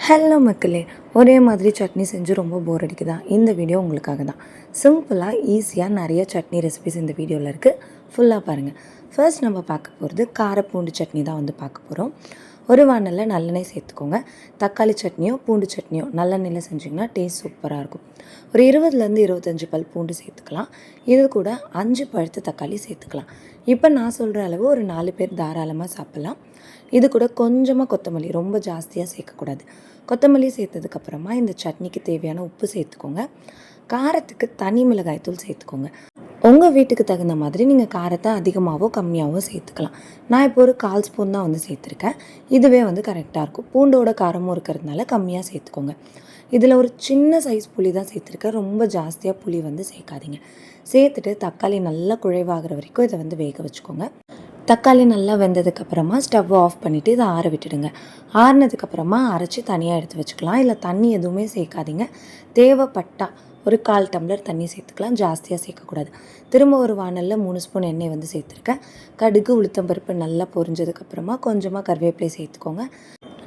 Hello மக்களே ஒரே மாதிரி சட்னி செஞ்சு ரொம்ப போர் அடிக்குதா? இந்த வீடியோ உங்களுக்காக தான். சிம்பிளாக ஈஸியாக நிறைய சட்னி ரெசிபிஸ் இந்த வீடியோவில் இருக்குது ஃபுல்லாக பாருங்கள் ஃபர்ஸ்ட் நம்ம பார்க்க போகிறது காரப்பூண்டு சட்னி தான் வந்து பார்க்க போகிறோம் ஒரு வானலில் நல்லெண்ணெய் சேர்த்துக்கோங்க. தக்காளி சட்னியோ பூண்டு சட்னியோ நல்லெண்ணெயில் செஞ்சிங்கன்னா டேஸ்ட் சூப்பராக இருக்கும். ஒரு இருபதுலேருந்து இருபத்தஞ்சி பல் பூண்டு சேர்த்துக்கலாம். இது கூட அஞ்சு பழுத்த தக்காளி சேர்த்துக்கலாம். இப்போ நான் சொல்கிற அளவு ஒரு நாலு பேர் தாராளமாக சாப்பிட்லாம். இது கூட கொஞ்சமாக கொத்தமல்லி ரொம்ப ஜாஸ்தியாக சேர்க்கக்கூடாது. கொத்தமல்லி சேர்த்ததுக்கப்புறமா இந்த சட்னிக்கு தேவையான உப்பு சேர்த்துக்கோங்க. காரத்துக்கு தனி மிளகாய் தூள் சேர்த்துக்கோங்க. உங்கள் வீட்டுக்கு தகுந்த மாதிரி நீங்கள் காரத்தை அதிகமாகவோ கம்மியாகவோ சேர்த்துக்கலாம். நான் இப்போ ஒரு கால் ஸ்பூன் தான் வந்து சேர்த்துருக்கேன். இதுவே வந்து கரெக்டாக இருக்கும். பூண்டோட காரமும் இருக்கிறதுனால கம்மியாக சேர்த்துக்கோங்க. இதில் ஒரு சின்ன சைஸ் புளி தான் சேர்த்துருக்கேன். ரொம்ப ஜாஸ்தியாக புளி வந்து சேர்க்காதீங்க. சேர்த்துட்டு தக்காளி நல்லா குழைவாகிற வரைக்கும் இதை வந்து வேக வச்சுக்கோங்க. தக்காளி நல்லா வெந்ததுக்கப்புறமா ஸ்டவ் ஆஃப் பண்ணிவிட்டு இதை ஆற விட்டுடுங்க. ஆறுனதுக்கப்புறமா அரைச்சி தனியாக எடுத்து வச்சுக்கலாம். இல்லை தண்ணி எதுவுமே சேர்க்காதீங்க. தேவைப்பட்டா ஒரு கால் டம்ளர் தண்ணி சேர்த்துக்கலாம். ஜாஸ்தியாக சேர்க்கக்கூடாது. திரும்ப ஒரு வானலில் மூணு ஸ்பூன் எண்ணெய் வந்து சேர்த்துருக்கேன். கடுகு உளுத்தம்பருப்பு நல்லா பொரிஞ்சதுக்கப்புறமா கொஞ்சமாக கருவேப்பிலை சேர்த்துக்கோங்க.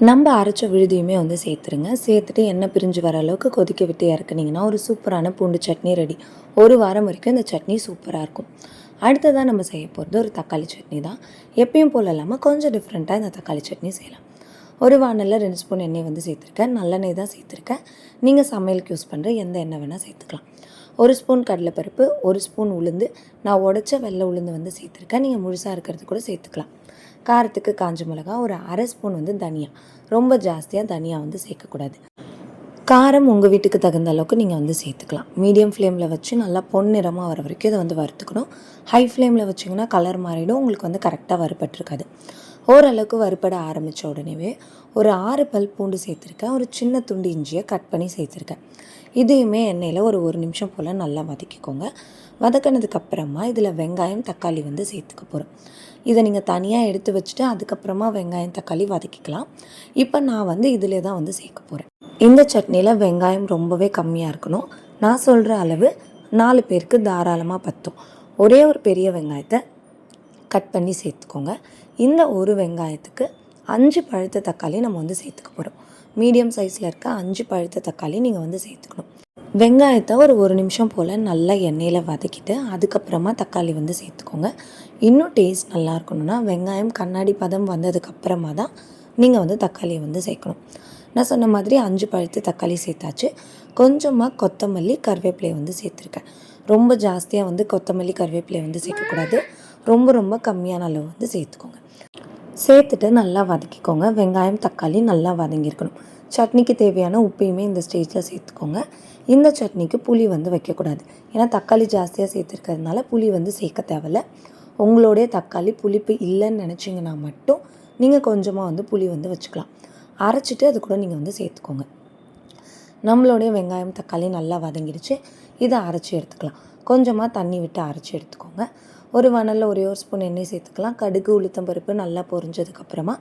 நம்ம அரைச்ச விழுதியுமே வந்து சேர்த்துருங்க. சேர்த்துட்டு எண்ணெய் பிரிஞ்சு வர அளவுக்கு கொதிக்க விட்டு இறக்குனீங்கன்னா ஒரு சூப்பரான பூண்டு சட்னி ரெடி. ஒரு வாரம் வரைக்கும் இந்த சட்னி சூப்பராக இருக்கும். அடுத்ததாக நம்ம செய்ய போகிறது ஒரு தக்காளி சட்னி தான். எப்பயும் போல் இல்லாமல் கொஞ்சம் டிஃப்ரெண்ட்டாக இந்த தக்காளி சட்னி செய்யலாம். ஒரு வானலில் ரெண்டு ஸ்பூன் எண்ணெய் வந்து சேர்த்துருக்கேன். நல்லெண்ணெய் தான் சேர்த்துருக்கேன். நீங்கள் சமையலுக்கு யூஸ் பண்ணுற எந்த எண்ணெய் வேணால் சேர்த்துக்கலாம். ஒரு ஸ்பூன் கடலைப்பருப்பு ஒரு ஸ்பூன் உளுந்து. நான் உடச்ச வெள்ளை உளுந்து வந்து சேர்த்துருக்கேன். நீங்கள் முழுசாக இருக்கிறது கூட சேர்த்துக்கலாம். காரத்துக்கு காஞ்ச மிளகா ஒரு அரை ஸ்பூன் வந்து தனியா. ரொம்ப ஜாஸ்தியாக தனியா வந்து சேர்க்கக்கூடாது. காரம் உங்கள் வீட்டுக்கு தகுந்த அளவுக்கு நீங்கள் வந்து சேர்த்துக்கலாம். மீடியம் ஃப்ளேமில் வச்சு நல்லா பொன்னிறமாக வர வரைக்கும் இதை வந்து வறுத்துக்கணும். ஹை ஃப்ளேமில் வச்சிங்கன்னா கலர் மாறிடும். உங்களுக்கு வந்து கரெக்டாக வறுபட்டிருக்காது. ஓரளவுக்கு வறுபட ஆரம்பித்த உடனேவே ஒரு ஆறு பல் பூண்டு சேர்த்துருக்கேன். ஒரு சின்ன துண்டு இஞ்சியை கட் பண்ணி சேர்த்துருக்கேன். இதையுமே எண்ணெயில் ஒரு ஒரு நிமிஷம் போல் நல்லா வதக்கிக்கோங்க. வதக்கினதுக்கப்புறமா இதில் வெங்காயம் தக்காளி வந்து சேர்த்துக்க போகிறோம் இதை நீங்கள் தனியாக எடுத்து வச்சுட்டு அதுக்கப்புறமா வெங்காயம் தக்காளி வதக்கிக்கலாம். இப்போ நான் வந்து இதிலே தான் வந்து சேர்க்க போகிறேன் இந்த சட்னியில் வெங்காயம் ரொம்பவே கம்மியாக இருக்கணும். நான் சொல்கிற அளவு நாலு பேருக்கு தாராளமாக பத்தும். ஒரே ஒரு பெரிய வெங்காயத்தை கட் பண்ணி சேர்த்துக்கோங்க. இந்த ஒரு வெங்காயத்துக்கு அஞ்சு பழுத்த தக்காளி நம்ம வந்து சேர்த்துக்க போகிறோம் மீடியம் சைஸில் இருக்க அஞ்சு பழுத்த தக்காளி நீங்கள் வந்து சேர்த்துக்கணும். வெங்காயத்தை ஒரு ஒரு நிமிஷம் போல் நல்லா எண்ணெயில் வதக்கிட்டு அதுக்கப்புறமா தக்காளி வந்து சேர்த்துக்கோங்க. இன்னும் டேஸ்ட் நல்லா இருக்கணும்னா வெங்காயம் கண்ணாடி பதம் வந்ததுக்கப்புறமா தான் நீங்கள் வந்து தக்காளியை வந்து சேர்க்கணும். நான் சொன்ன மாதிரி அஞ்சு பழுத்து தக்காளி சேர்த்தாச்சு. கொஞ்சமாக கொத்தமல்லி கருவேப்பிலையை வந்து சேர்த்துருக்கேன். ரொம்ப ஜாஸ்தியாக வந்து கொத்தமல்லி கருவேப்பிலையை வந்து சேர்க்கக்கூடாது. ரொம்ப ரொம்ப கம்மியான அளவு வந்து சேர்த்துக்கோங்க. சேர்த்துட்டு நல்லா வதக்கிக்கோங்க. வெங்காயம் தக்காளி நல்லா வதங்கியிருக்கணும். சட்னிக்கு தேவையான உப்பையுமே இந்த ஸ்டேஜில் சேர்த்துக்கோங்க. இந்த சட்னிக்கு புளி வந்து வைக்கக்கூடாது. ஏன்னா தக்காளி ஜாஸ்தியாக சேர்த்துருக்கிறதுனால புளி வந்து சேர்க்க தேவையில்ல. உங்களுடைய தக்காளி புளிப்பு இல்லைன்னு நினச்சிங்கன்னா மட்டும் நீங்கள் கொஞ்சமாக வந்து புளி வந்து வச்சுக்கலாம். அரைச்சிட்டு அது கூட நீங்கள் வந்து சேர்த்துக்கோங்க. நம்மளுடைய வெங்காயம் தக்காளி நல்லா வதங்கிடுச்சு. இதை அரைச்சி எடுத்துக்கலாம். கொஞ்சமாக தண்ணி விட்டு அரைச்சி எடுத்துக்கோங்க. ஒரு வனலில் ஒரே ஒரு ஸ்பூன் எண்ணெய் சேர்த்துக்கலாம். கடுகு உளுத்தம் பருப்பு நல்லா பொரிஞ்சதுக்கப்புறமா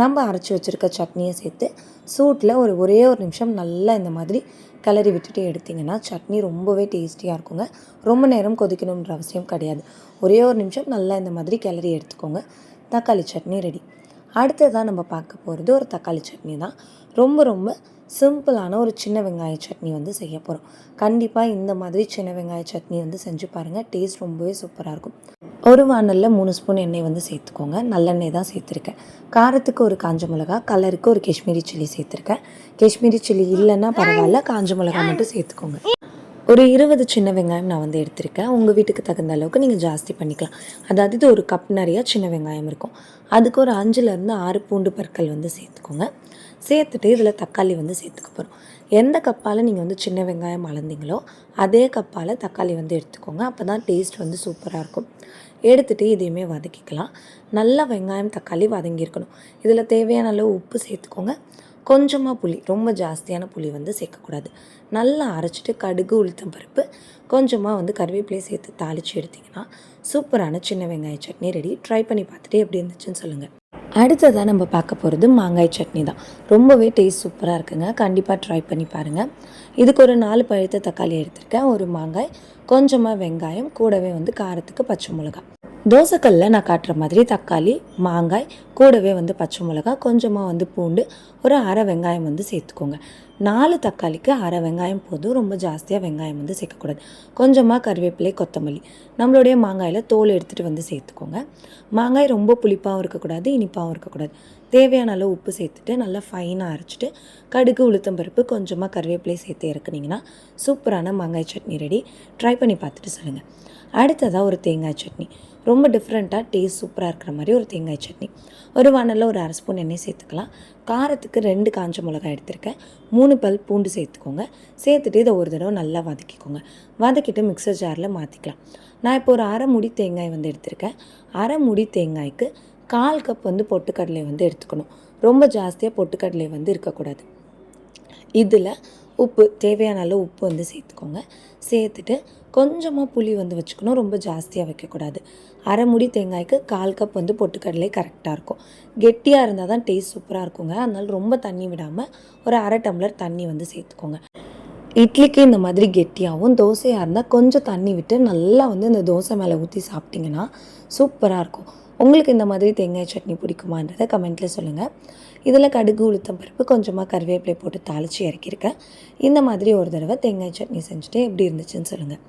நம்ம அரைச்சி வச்சுருக்க சட்னியை சேர்த்து சூட்டில் ஒரு ஒரே ஒரு நிமிஷம் நல்லா இந்த மாதிரி கிளறி விட்டுட்டு எடுத்திங்கன்னா சட்னி ரொம்பவே டேஸ்டியாக இருக்குங்க. ரொம்ப நேரம் கொதிக்கணுன்ற அவசியம் கிடையாது. ஒரே ஒரு நிமிஷம் நல்லா இந்த மாதிரி கிளறி எடுத்துக்கோங்க. தக்காளி சட்னி ரெடி. அடுத்ததாக நம்ம பார்க்க போகிறது ஒரு தக்காளி சட்னி தான் ரொம்ப ரொம்ப சிம்பிளான ஒரு சின்ன வெங்காய சட்னி வந்து செய்ய போகிறோம் கண்டிப்பாக இந்த மாதிரி சின்ன வெங்காய சட்னி வந்து செஞ்சு பாருங்கள் டேஸ்ட் ரொம்பவே சூப்பராக இருக்கும். ஒரு வானலில் மூணு ஸ்பூன் எண்ணெய் வந்து சேர்த்துக்கோங்க. நல்லெண்ணெய் தான் சேர்த்துருக்கேன். காரத்துக்கு ஒரு காஞ்ச மிளகா கலருக்கு ஒரு காஷ்மீரி சில்லி சேர்த்துருக்கேன். காஷ்மீரி சில்லி இல்லைன்னா பரவாயில்ல காஞ்ச மிளகா மட்டும் சேர்த்துக்கோங்க. ஒரு இருபது சின்ன வெங்காயம் நான் வந்து எடுத்திருக்கேன். உங்கள் வீட்டுக்கு தகுந்த அளவுக்கு நீங்கள் ஜாஸ்தி பண்ணிக்கலாம். அதாவது இது ஒரு கப் நிறையா சின்ன வெங்காயம் இருக்கும். அதுக்கு ஒரு அஞ்சுலேருந்து ஆறு பூண்டு பற்கள் வந்து சேர்த்துக்கோங்க. சேர்த்துட்டு இதில் தக்காளி வந்து சேர்த்துக்க போகிறோம். எந்த கப்பால் நீங்கள் வந்து சின்ன வெங்காயம் அளந்தீங்களோ அதே கப்பால் தக்காளி வந்து எடுத்துக்கோங்க. அப்போ தான் டேஸ்ட் வந்து சூப்பராக இருக்கும். எடுத்துகிட்டு இதையுமே வதக்கிக்கலாம். நல்லா வெங்காயம் தக்காளி வதங்கியிருக்கணும் இதில் தேவையான அளவு உப்பு சேர்த்துக்கோங்க. கொஞ்சமாக புளி ரொம்ப ஜாஸ்தியான புளி வந்து சேர்க்கக்கூடாது. நல்லா அரைச்சிட்டு கடுகு உளுத்தம் பருப்பு கொஞ்சமாக வந்து கருவேப்பிலையை சேர்த்து தாளித்து எடுத்திங்கன்னா சூப்பரான சின்ன வெங்காய சட்னி ரெடி. ட்ரை பண்ணி பார்த்துட்டு எப்படி இருந்துச்சுன்னு சொல்லுங்கள் அடுத்ததாக நம்ம பார்க்க போகிறது மாங்காய் சட்னி தான். ரொம்பவே டேஸ்ட் சூப்பராக இருக்குங்க. கண்டிப்பாக ட்ரை பண்ணி பாருங்கள் இதுக்கு ஒரு நாலு பழுத்த தக்காளி எடுத்திருக்கேன். ஒரு மாங்காய் கொஞ்சமாக வெங்காயம் கூடவே வந்து காரத்துக்கு பச்சை மிளகாய். தோசைக்கல்லில் நான் காட்டுற மாதிரி தக்காளி மாங்காய் கூடவே வந்து பச்சை மிளகா கொஞ்சமாக வந்து பூண்டு ஒரு அரை வெங்காயம் வந்து சேர்த்துக்கோங்க. நாலு தக்காளிக்கு அரை வெங்காயம் போதும். ரொம்ப ஜாஸ்தியாக வெங்காயம் வந்து சேர்க்கக்கூடாது. கொஞ்சமாக கருவேப்பிலை கொத்தமல்லி. நம்மளுடைய மாங்காயில் தோல் எடுத்துகிட்டு வந்து சேர்த்துக்கோங்க. மாங்காய் ரொம்ப புளிப்பாகவும் இருக்கக்கூடாது இனிப்பாகவும் இருக்கக்கூடாது. தேவையான அளவு உப்பு சேர்த்துட்டு நல்லா ஃபைனாக அரைச்சிட்டு கடுகு உளுத்தம்பருப்பு கொஞ்சமாக கருவேப்பிலை சேர்த்து இறக்குனிங்கன்னா சூப்பரான மாங்காய் சட்னி ரெடி ட்ரை பண்ணி பார்த்துட்டு சொல்லுங்கள் அடுத்ததாக ஒரு தேங்காய் சட்னி. ரொம்ப டிஃப்ரெண்ட்டாக டேஸ்ட் சூப்பராக இருக்கிற மாதிரி ஒரு தேங்காய் சட்னி. ஒரு வானலில் ஒரு அரை ஸ்பூன் எண்ணெய் சேர்த்துக்கலாம். காரத்துக்கு ரெண்டு காஞ்ச மிளகாய் எடுத்திருக்கேன். மூணு பல் பூண்டு சேர்த்துக்கோங்க. சேர்த்துட்டு இதை ஒரு தடவை நல்லா வதக்கிக்கோங்க. வதக்கிட்டு மிக்சர் ஜாரில் மாற்றிக்கலாம் நான் இப்போ ஒரு அரை முடி தேங்காய் வந்து எடுத்திருக்கேன். அரை முடி தேங்காய்க்கு கால் கப் வந்து பொட்டுக்கடலை வந்து எடுத்துக்கணும். ரொம்ப ஜாஸ்தியாக பொட்டுக்கடலை வந்து இருக்கக்கூடாது. இதில் உப்பு தேவையான அளவு உப்பு வந்து சேர்த்துக்கோங்க. சேர்த்துட்டு கொஞ்சமாக புளி வந்து வச்சுக்கணும். ரொம்ப ஜாஸ்தியாக வைக்கக்கூடாது. அரை முடி தேங்காய்க்கு கால் கப் வந்து பொட்டுக்கடலை கரெக்டாக இருக்கும். கெட்டியாக இருந்தால் தான் டேஸ்ட் சூப்பராக இருக்குங்க. அதனால ரொம்ப தண்ணி விடாமல் ஒரு அரை டம்ளர் தண்ணி வந்து சேர்த்துக்கோங்க. இட்லிக்கு இந்த மாதிரி கெட்டியாகவும் தோசையாக இருந்தால் கொஞ்சம் தண்ணி விட்டு நல்லா வந்து இந்த தோசை மேலே ஊற்றி சாப்பிட்டிங்கன்னா சூப்பராக இருக்கும். உங்களுக்கு இந்த மாதிரி தேங்காய் சட்னி பிடிக்குமான்றதை கமெண்ட்டில் சொல்லுங்கள் இதில் கடுகு உளுத்தம் பருப்பு கொஞ்சமாக கருவேப்பிலை போட்டு தாளித்து இறக்கியிருக்கேன். இந்த மாதிரி ஒரு தடவை தேங்காய் சட்னி செஞ்சுட்டு எப்படி இருந்துச்சுன்னு சொல்லுங்கள்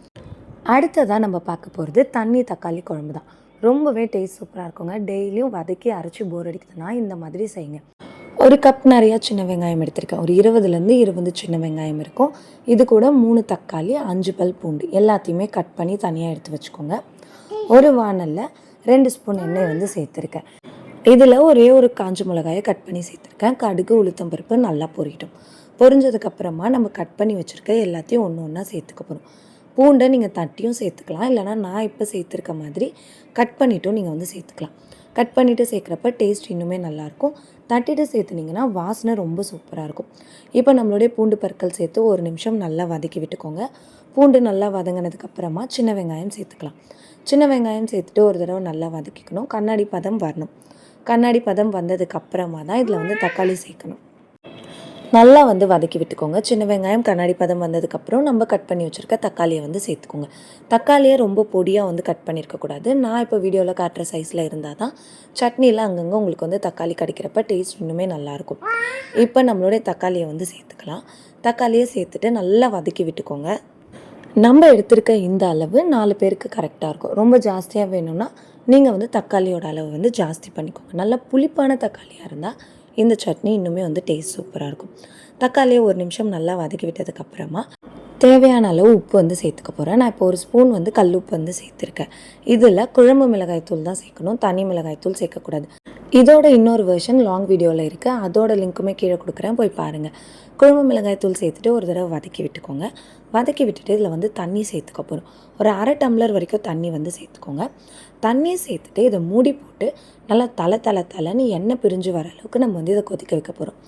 அடுத்ததாக நம்ம பார்க்க போகிறது தண்ணி தக்காளி குழம்பு தான். ரொம்பவே டேஸ்ட் சூப்பராக இருக்குங்க. டெய்லியும் வதக்கி அரைச்சி போர் அடிக்குதுன்னா இந்த மாதிரி செய்யுங்க. ஒரு கப் நிறையா சின்ன வெங்காயம் எடுத்திருக்கேன். ஒரு இருபதுலேருந்து இருபது சின்ன வெங்காயம் இருக்கும். இது கூட மூணு தக்காளி அஞ்சு பல் பூண்டு. எல்லாத்தையுமே கட் பண்ணி தனியாக எடுத்து வச்சுக்கோங்க. ஒரு வானலில் ரெண்டு ஸ்பூன் எண்ணெய் வந்து சேர்த்துருக்கேன். இதில் ஒரே ஒரு காஞ்ச மிளகாயை கட் பண்ணி சேர்த்துருக்கேன். கடுகு உளுத்தம் பருப்பு நல்லா பொரிக்கட்டும். பொரிஞ்சதுக்கப்புறமா நம்ம கட் பண்ணி வச்சுருக்க எல்லாத்தையும் ஒன்று ஒன்றா சேர்த்துக்க போகிறோம் பூண்டை நீங்கள் தட்டியும் சேர்த்துக்கலாம். இல்லைனா நான் இப்போ சேர்த்துருக்க மாதிரி கட் பண்ணிட்டும் நீங்கள் வந்து சேர்த்துக்கலாம். கட் பண்ணிவிட்டு சேர்க்குறப்ப டேஸ்ட் இன்னுமே நல்லாயிருக்கும் தட்டிட்டு சேர்த்துனீங்கன்னா வாசனை ரொம்ப சூப்பராக இருக்கும். இப்போ நம்மளுடைய பூண்டு பற்கள் சேர்த்து ஒரு நிமிஷம் நல்லா வதக்கி விட்டுக்கோங்க. பூண்டு நல்லா வதங்கினதுக்கப்புறமா சின்ன வெங்காயம் சேர்த்துக்கலாம். சின்ன வெங்காயம் சேர்த்துட்டு ஒரு தடவை நல்லா வதக்கிக்கணும். கண்ணாடி பதம் வரணும். கண்ணாடி பதம் வந்ததுக்கப்புறமா தான் இதில் வந்து தக்காளி சேர்க்கணும். நல்லா வந்து வதக்கி விட்டுக்கோங்க. சின்ன வெங்காயம் கண்ணாடி பதம் வந்ததுக்கப்புறம் நம்ம கட் பண்ணி வச்சுருக்க தக்காளியை வந்து சேர்த்துக்கோங்க. தக்காளியை ரொம்ப பொடியாக வந்து கட் பண்ணியிருக்கக்கூடாது நான் இப்போ வீடியோவில் காட்டுற சைஸில் இருந்தால் தான் சட்னியில் அங்கங்கே உங்களுக்கு வந்து தக்காளி கிடைக்கிறப்ப டேஸ்ட் இன்னுமே நல்லாயிருக்கும் இப்போ நம்மளுடைய தக்காளியை வந்து சேர்த்துக்கலாம். தக்காளியை சேர்த்துட்டு நல்லா வதக்கி விட்டுக்கோங்க. நம்ம எடுத்திருக்க இந்த அளவு நாலு பேருக்கு கரெக்டாக இருக்கும். ரொம்ப ஜாஸ்தியாக வேணும்னா நீங்கள் வந்து தக்காளியோட அளவு வந்து ஜாஸ்தி பண்ணிக்கோங்க. நல்லா புளிப்பான தக்காளியாக இருந்தால் இந்த சட்னி இன்னுமே வந்து டேஸ்ட் சூப்பராக இருக்கும். தக்காளியை ஒரு நிமிஷம் நல்லா வதக்கி விட்டதுக்கப்புறமா தேவையான அளவு உப்பு வந்து சேர்த்துக்க போகிறேன் நான் இப்போ ஒரு ஸ்பூன் வந்து கல் உப்பு வந்து சேர்த்துருக்கேன். இதில் குழம்பு மிளகாய் தூள் தான் சேர்க்கணும். தனி மிளகாய் தூள் சேர்க்கக்கூடாது. இதோட இன்னொரு வெர்ஷன் லாங் வீடியோவில் இருக்குது அதோட லிங்க்குமே கீழே கொடுக்குறேன். போய் பாருங்கள் குழம்பு மிளகாய் தூள் சேர்த்துட்டு ஒரு தடவை வதக்கி விட்டுக்கோங்க. வதக்கி விட்டுட்டு இதில் வந்து தண்ணி சேர்த்துக்க போகிறோம் ஒரு அரை டம்ளர் வரைக்கும் தண்ணி வந்து சேர்த்துக்கோங்க. தண்ணியை சேர்த்துட்டு இதை மூடி போட்டு நல்லா தலை தலை தலைன்னு எண்ணெய் பிரிஞ்சு வர அளவுக்கு நம்ம வந்து இதை கொதிக்க வைக்க போகிறோம்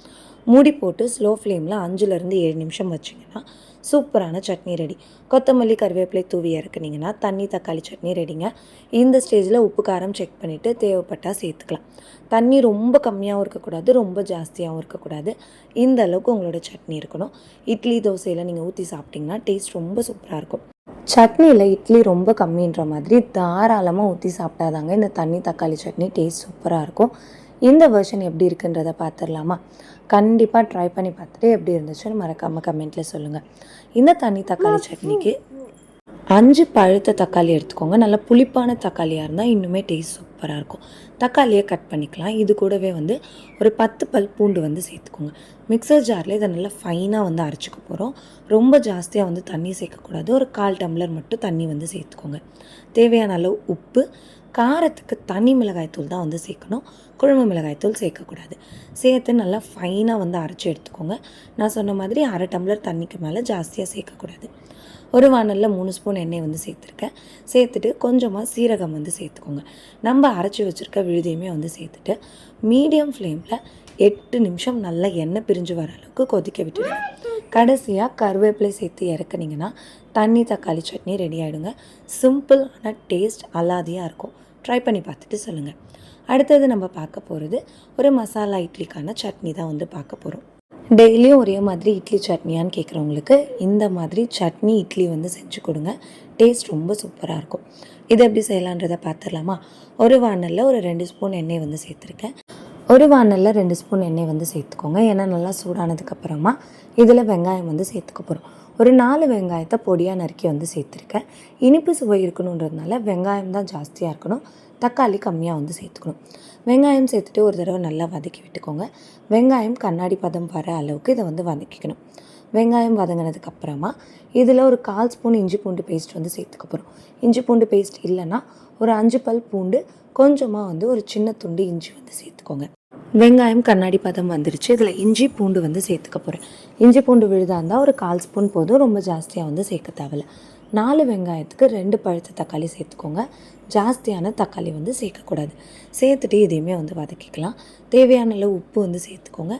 மூடி போட்டு ஸ்லோ ஃப்ளேமில் அஞ்சுலேருந்து ஏழு நிமிஷம் வச்சிங்கன்னா சூப்பரான சட்னி ரெடி. கொத்தமல்லி கருவேப்பிலை தூவி இறக்குனிங்கன்னா தண்ணி தக்காளி சட்னி ரெடிங்க. இந்த ஸ்டேஜில் உப்பு காரம் செக் பண்ணிவிட்டு தேவைப்பட்டால் சேர்த்துக்கலாம். தண்ணி ரொம்ப கம்மியாகவும் இருக்கக்கூடாது ரொம்ப ஜாஸ்தியாகவும் இருக்கக்கூடாது. இந்த அளவுக்கு உங்களோட சட்னி இருக்கணும். இட்லி தோசையில் நீங்கள் ஊற்றி சாப்பிட்டிங்கன்னா டேஸ்ட் ரொம்ப சூப்பராக இருக்கும். சட்னியில் இட்லி ரொம்ப கம்மின்ற மாதிரி தாராளமாக ஊற்றி சாப்பிட்டாதாங்க இந்த தண்ணி தக்காளி சட்னி டேஸ்ட் சூப்பராக இருக்கும். இந்த வெர்ஷன் எப்படி இருக்குன்றதை பார்த்துடலாமா? கண்டிப்பாக ட்ரை பண்ணி பார்த்துட்டு எப்படி இருந்துச்சுன்னு மறக்காமல் கமெண்ட்டில் சொல்லுங்கள் இந்த தண்ணி தக்காளி சட்னிக்கு அஞ்சு பழுத்த தக்காளி எடுத்துக்கோங்க. நல்ல புளிப்பான தக்காளியாக இருந்தால் இன்னுமே டேஸ்ட் சூப்பராக இருக்கும். தக்காளியை கட் பண்ணிக்கலாம். இது கூடவே வந்து ஒரு பத்து பல் பூண்டு வந்து சேர்த்துக்கோங்க. மிக்சர் ஜாரில் இதை நல்லா ஃபைனாக வந்து அரைச்சிக்க போகிறோம் ரொம்ப ஜாஸ்தியாக வந்து தண்ணி சேர்க்கக்கூடாது. ஒரு கால் டம்ளர் மட்டும் தண்ணி வந்து சேர்த்துக்கோங்க. தேவையான அளவு உப்பு காரத்துக்கு தனி மிளகாய்த்தூள் தான் வந்து சேர்க்கணும். குழம்பு மிளகாய்த்தூள் சேர்க்கக்கூடாது. சேர்த்து நல்லா ஃபைனாக வந்து அரைச்சி எடுத்துக்கோங்க. நான் சொன்ன மாதிரி அரை டம்ளர் தண்ணிக்கு மேலே ஜாஸ்தியாக சேர்க்கக்கூடாது. ஒரு வானலில் மூணு ஸ்பூன் எண்ணெய் வந்து சேர்த்துருக்கேன். சேர்த்துட்டு கொஞ்சமாக சீரகம் வந்து சேர்த்துக்கோங்க. நம்ம அரைச்சி வச்சுருக்க விழுதியுமே வந்து சேர்த்துட்டு மீடியம் ஃப்ளேமில் எட்டு நிமிஷம் நல்லா எண்ணெய் பிரிஞ்சு வர அளவுக்கு கொதிக்க விட்டுடுங்க. கடைசியாக கருவேப்பிலை சேர்த்து இறக்குனீங்கன்னா தண்ணி தக்காளி சட்னி ரெடி ஆகிடுங்க சிம்பிள் ஆனால் டேஸ்ட் அலாதியாக இருக்கும். ட்ரை பண்ணி பார்த்துட்டு சொல்லுங்கள் அடுத்தது நம்ம பார்க்க போகிறது ஒரு மசாலா இட்லிக்கான சட்னி தான் வந்து பார்க்க போகிறோம் டெய்லியும் ஒரே மாதிரி இட்லி சட்னியான்னு கேட்குறவங்களுக்கு இந்த மாதிரி சட்னி இட்லி வந்து செஞ்சு கொடுங்க. டேஸ்ட் ரொம்ப சூப்பராக இருக்கும். இது எப்படி செய்யலான்றதை பார்த்துடலாமா? ஒரு வானலில் ஒரு ரெண்டு ஸ்பூன் எண்ணெய் வந்து சேர்த்துருக்கேன். ஒரு வானலில் ரெண்டு ஸ்பூன் எண்ணெய் வந்து சேர்த்துக்கோங்க. ஏன்னா நல்லா சூடானதுக்கப்புறமா இதில் வெங்காயம் வந்து சேர்த்துக்க போகிறோம் ஒரு நாலு வெங்காயத்தை பொடியாக நறுக்கி வந்து சேர்த்துருக்கேன். இனிப்பு சுவை இருக்கணுன்றதுனால வெங்காயம் தான் ஜாஸ்தியாக இருக்கணும். தக்காளி கம்மியாக வந்து சேர்த்துக்கணும். வெங்காயம் சேர்த்துட்டு ஒரு தடவை நல்லா வதக்கி விட்டுக்கோங்க. வெங்காயம் கண்ணாடி பதம் வர அளவுக்கு இதை வந்து வதக்கிக்கணும். வெங்காயம் வதங்கினதுக்கப்புறமா இதில் ஒரு கால் ஸ்பூன் இஞ்சி பூண்டு பேஸ்ட் வந்து சேர்த்துக்க போகிறோம் இஞ்சி பூண்டு பேஸ்ட் இல்லைன்னா ஒரு அஞ்சு பல் பூண்டு கொஞ்சமாக வந்து ஒரு சின்ன துண்டு இஞ்சி வந்து சேர்த்துக்கோங்க. வெங்காயம் கண்ணாடி பதம் வந்துருச்சு. இதில் இஞ்சி பூண்டு வந்து சேர்த்துக்க போகிறேன் இஞ்சி பூண்டு விழுதா இருந்தால் ஒரு கால் ஸ்பூன் போதும். ரொம்ப ஜாஸ்தியாக வந்து சேர்க்க தேவையில்ல. நாலு வெங்காயத்துக்கு ரெண்டு பழுத்த தக்காளி சேர்த்துக்கோங்க. ஜாஸ்தியான தக்காளி வந்து சேர்க்கக்கூடாது சேர்த்துட்டு இதையுமே வந்து வதக்கிக்கலாம். தேவையான அளவு உப்பு வந்து சேர்த்துக்கோங்க.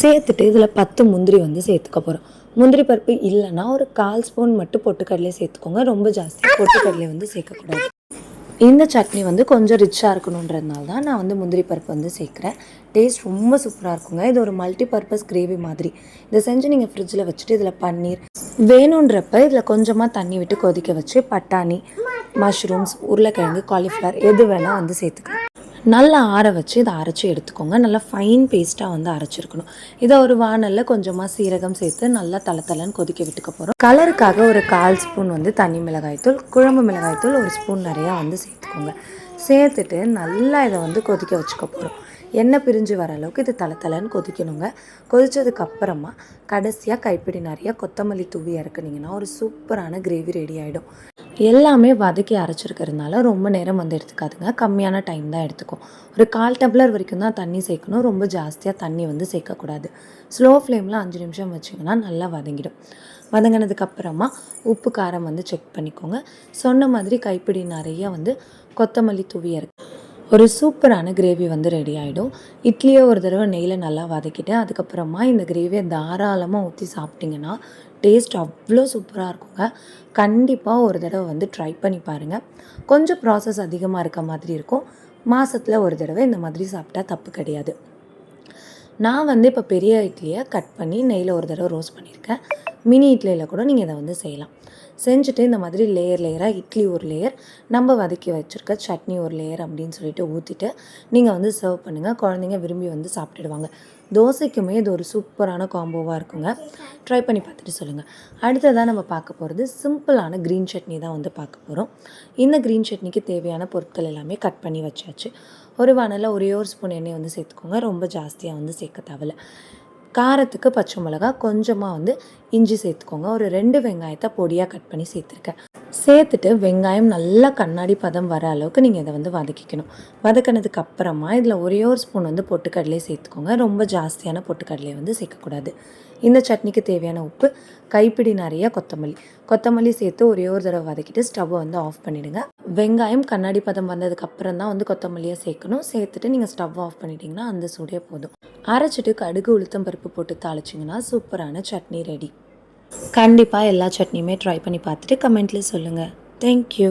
சேர்த்துட்டு இதில் பத்து முந்திரி வந்து சேர்த்துக்க போகிறோம் முந்திரி பருப்பு இல்லைன்னா ஒரு கால் ஸ்பூன் மட்டும் பொட்டுக்கடலையை சேர்த்துக்கோங்க. ரொம்ப ஜாஸ்தியாக பொட்டுக்கடலையை வந்து சேர்க்கக்கூடாது இந்த சட்னி வந்து கொஞ்சம் ரிச்சாக இருக்கணுன்றதுனால தான் நான் வந்து முந்திரி பருப்பு வந்து சேர்க்குறேன். டேஸ்ட் ரொம்ப சூப்பராக இருக்குங்க. இது ஒரு மல்டி பர்பஸ் கிரேவி மாதிரி. இதை செஞ்சு நீங்கள் ஃப்ரிட்ஜில் வச்சுட்டு இதில் பன்னீர் வேணுன்றப்ப இதில் கொஞ்சமாக தண்ணி விட்டு கொதிக்க வச்சு பட்டாணி மஷ்ரூம்ஸ் உருளைக்கிழங்கு காலிஃப்ளவர் எது வேணால் வந்து சேர்த்துக்கலாம். நல்லா ஆற வச்சு இதை அரைச்சி எடுத்துக்கோங்க. நல்லா ஃபைன் பேஸ்ட்டாக வந்து அரைச்சிருக்கணும். இதை ஒரு வானலில் கொஞ்சமாக சீரகம் சேர்த்து நல்லா தலை கொதிக்க விட்டுக்க போகிறோம் கலருக்காக ஒரு கால் ஸ்பூன் வந்து தனி மிளகாய்த்தூள் குழம்பு மிளகாய்த்தூள் ஒரு ஸ்பூன் நிறையா வந்து சேர்த்துக்கோங்க. சேர்த்துட்டு நல்லா இதை வந்து கொதிக்க வச்சுக்க போகிறோம் எண்ணெய் பிரிஞ்சு வர அளவுக்கு இது தலை தலைன்னு கொதிக்கணுங்க. கொதித்ததுக்கப்புறமா கடைசியாக கைப்பிடி நிறைய கொத்தமல்லி தூவி இறக்குனிங்கன்னா ஒரு சூப்பரான கிரேவி ரெடி ஆகிடும் எல்லாமே வதக்கி அரைச்சிருக்கிறதுனால ரொம்ப நேரம் வந்து எடுத்துக்காதுங்க. கம்மியான டைம் தான் எடுத்துக்கும். ஒரு கால் டம்ளர் வரைக்கும் தான் தண்ணி சேர்க்கணும். ரொம்ப ஜாஸ்தியாக தண்ணி வந்து சேர்க்கக்கூடாது. ஸ்லோ ஃப்ளேமில் அஞ்சு நிமிஷம் வச்சிங்கன்னா நல்லா வதங்கிடும். வதங்கினதுக்கப்புறமா உப்பு காரம் வந்து செக் பண்ணிக்கோங்க. சொன்ன மாதிரி கைப்பிடி நிறைய வந்து கொத்தமல்லி தூவி இறக்கு ஒரு சூப்பரான கிரேவி வந்து ரெடி ஆகிடும் இட்லியை ஒரு தடவை நெய்யில் நல்லா வதக்கிட்டு அதுக்கப்புறமா இந்த கிரேவியை தாராளமாக ஊற்றி சாப்பிட்டிங்கன்னா டேஸ்ட் அவ்வளோ சூப்பராக இருக்குங்க. கண்டிப்பாக ஒரு தடவை வந்து ட்ரை பண்ணி பாருங்கள் கொஞ்சம் ப்ராசஸ் அதிகமாக இருக்க மாதிரி இருக்கும். மாதத்தில் ஒரு தடவை இந்த மாதிரி சாப்பிட்டா தப்பு கிடையாது. நான் வந்து இப்போ பெரிய இட்லியை கட் பண்ணி நெய்யில் ஒரு தடவை ரோஸ்ட் பண்ணியிருக்கேன். மினி இட்லியில் கூட நீங்கள் இதை வந்து செய்யலாம். செஞ்சுட்டு இந்த மாதிரி லேயர் லேயராக இட்லி ஒரு லேயர் நம்ம வதக்கி வச்சுருக்க சட்னி ஒரு லேயர் அப்படின்னு சொல்லிட்டு ஊற்றிட்டு நீங்கள் வந்து சர்வ் பண்ணுங்கள் குழந்தைங்க விரும்பி வந்து சாப்பிட்டுடுவாங்க. தோசைக்குமே இது ஒரு சூப்பரான காம்போவாக இருக்குங்க. ட்ரை பண்ணி பார்த்துட்டு சொல்லுங்கள் அடுத்ததாக நம்ம பார்க்க போகிறது சிம்பிளான க்ரீன் சட்னி தான் வந்து பார்க்க போகிறோம் இந்த க்ரீன் சட்னிக்கு தேவையான பொருட்கள் எல்லாமே கட் பண்ணி வச்சாச்சு. ஒரு வானலில் ஒரே ஒரு ஸ்பூன் எண்ணெய் வந்து சேர்த்துக்கோங்க. ரொம்ப ஜாஸ்தியாக வந்து சேர்க்க தேவையில்ல. காரத்துக்கு பச்சை மிளகா கொஞ்சமாக வந்து இஞ்சி சேர்த்துக்கோங்க. ஒரு ரெண்டு வெங்காயத்தை பொடியாக கட் பண்ணி சேர்த்துருக்கேன். சேர்த்துட்டு வெங்காயம் நல்லா கண்ணாடி பதம் வர அளவுக்கு நீங்கள் இதை வந்து வதக்கிக்கணும். வதக்கினதுக்கு அப்புறமா இதில் ஒரே ஒரு ஸ்பூன் வந்து பொட்டுக்கடலையே சேர்த்துக்கோங்க. ரொம்ப ஜாஸ்தியான பொட்டுக்கடலையை வந்து சேர்க்கக்கூடாது. இந்த சட்னிக்கு தேவையான உப்பு கைப்பிடி நிறைய கொத்தமல்லி. கொத்தமல்லி சேர்த்து ஒரே ஒரு தடவை வதக்கிட்டு ஸ்டவ்வை வந்து ஆஃப் பண்ணிவிடுங்க வெங்காயம் கண்ணாடி பதம் வந்ததுக்கு அப்புறம் தான் வந்து கொத்தமல்லியை சேர்க்கணும். சேர்த்துட்டு நீங்கள் ஸ்டவ் ஆஃப் பண்ணிட்டீங்கன்னா அந்த சூடே போதும். அரைச்சிட்டு கடுகு உளுத்தம் பருப்பு போட்டு தாளிச்சிங்கன்னா சூப்பரான சட்னி ரெடி. கண்டிப்பாக எல்லா சட்னியுமே ட்ரை பண்ணி பார்த்துட்டு கமெண்ட்லேயே சொல்லுங்கள் தேங்க்யூ